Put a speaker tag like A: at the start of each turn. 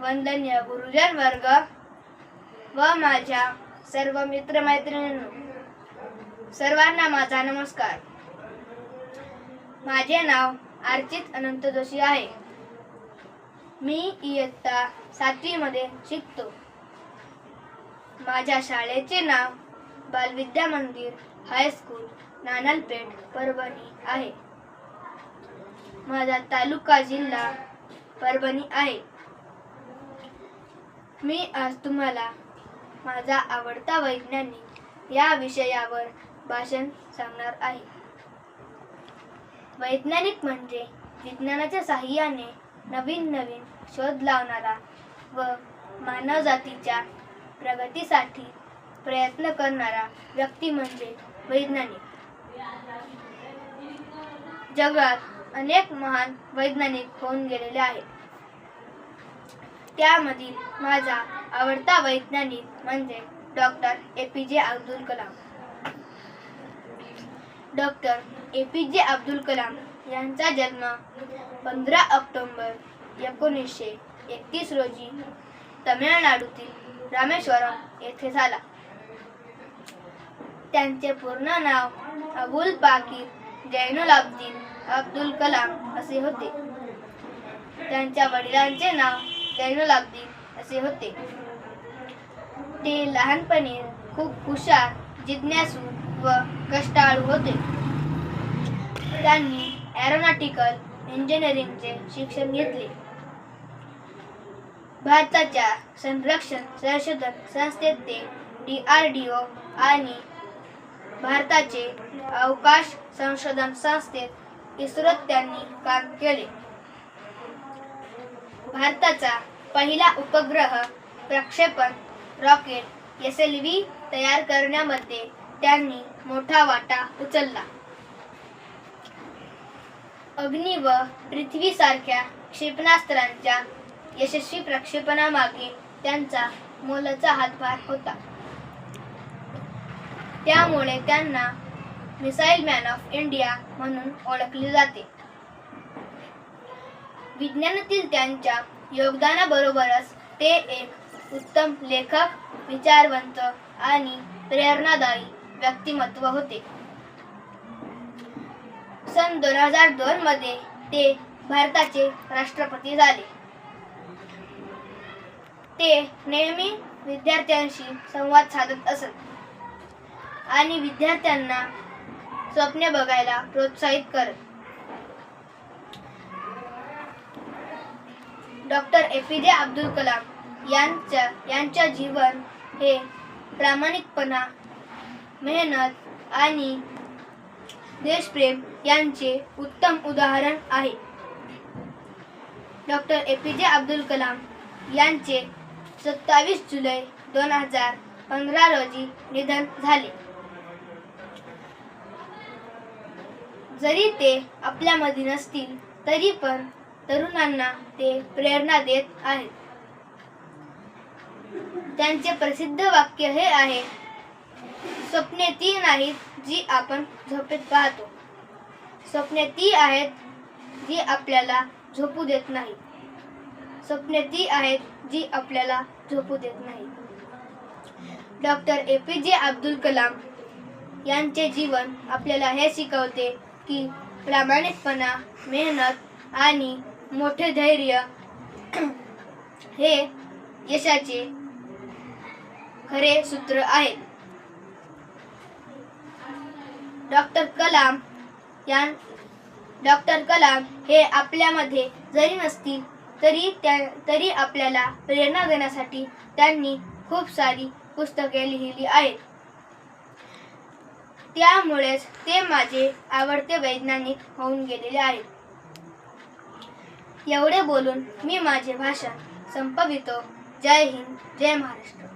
A: वंदनीय गुरुजन वर्ग व माझ्या सर्व मित्रमैत्रिणींनो सर्वांना माझा नमस्कार. माझे नाव अर्चित अनंत जोशी आहे. मी इयत्ता सातवीमध्ये शिकतो. माझ्या शाळेचे नाव बालविद्या मंदिर हायस्कूल नानलपेठ परभणी आहे. माझा तालुका जिल्हा परभणी आहे. मी आज तुम्हाला माझा आवडता वैज्ञानिक या विषयावर भाषण सांगणार आहे. वैज्ञानिक म्हणजे विज्ञानाच्या सहाय्याने नवीन नवीन शोध लावणारा व मानवजातीच्या प्रगतीसाठी प्रयत्न करणारा व्यक्ती म्हणजे वैज्ञानिक. जगात अनेक महान वैज्ञानिक होऊन गेलेले आहेत. त्यामधील माझा आवडता वैज्ञानिक म्हणजे doctor A P J Abdul Kalam. Doctor A P J Abdul Kalam यांचा जन्म पंधरा ऑक्टोंबर एकोणीसशे एकतीस रोजी तमिळनाडूतील रामेश्वरम येथे झाला. त्यांचे पूर्ण नाव अबुल पाकीर जैनुलाब्दीन अब्दुल कलाम असे होते. त्यांच्या वडिलांचे नाव द्यायला लागली असे होते. ते लहानपणी खूप हुशार जिज्ञासू व कष्टाळू होते. त्यांनी एरोनॉटिकल इंजिनिअरिंगचे शिक्षण घेतले. भारताच्या संरक्षण संशोधन संस्थेत ते डी आर डी ओ आणि भारताचे अवकाश संशोधन संस्थेत इस्रोत त्यांनी काम केले. भारताचा पहिला उपग्रह प्रक्षेपण रॉकेट एस एल व्ही तयार करण्यामध्ये त्यांनी मोठा वाटा उचलला. अग्नी व पृथ्वी सारख्या क्षेपणास्त्रांच्या यशस्वी प्रक्षेपणामागे त्यांचा मोलाचा हातभार होता. त्यामुळे त्यांना मिसाईल मॅन ऑफ इंडिया म्हणून ओळखले जाते. विज्ञानातील त्यांच्या योगदानाबरोबरच ते एक उत्तम लेखक विचारवंत आणि प्रेरणादायी व्यक्तिमत्व होते. सन दोन हजार दोन मध्ये ते भारताचे राष्ट्रपती झाले. ते नेहमी विद्यार्थ्यांशी संवाद साधत असत आणि विद्यार्थ्यांना स्वप्ने बघायला प्रोत्साहित करत. Doctor A P J Abdul Kalam यांच्या यांच्या जीवन हे प्रामाणिकपणा मेहनत आणि देशप्रेम यांचे उत्तम उदाहरण आहे. Doctor A P J Abdul Kalam यांचे सत्तावीस जुलै दोन हजार पंधरा रोजी निधन झाले. जरी ते आपल्यामध्ये नसतील तरी पण तरुणांना ते प्रेरणा देत आहेत. त्यांचे प्रसिद्ध वाक्य हे आहे स्वप्ने ती नाहीत जी आपण झोपेत पाहतो. स्वप्ने ती आहेत जी आपल्याला झोपू देत नाही. स्वप्ने ती आहेत जी आपल्याला झोपू देत नाही. Doctor A P J Abdul Kalam यांचे जीवन आपल्याला हे शिकवते की प्रामाणिकपणा मेहनत आणि मोठे धैर्य हे यशाचे खरे सूत्र आहे. डॉक्टर कलाम या डॉक्टर कलाम हे आपल्यामध्ये जरी नसतील तरी त्या तरी आपल्याला प्रेरणा देण्यासाठी त्यांनी खूप सारी पुस्तके लिहिली आहेत. त्यामुळेच ते माझे आवडते वैज्ञानिक होऊन गेलेले आहेत. एवढे बोलून मी माझे भाषण संपवितो. जय हिंद जय महाराष्ट्र.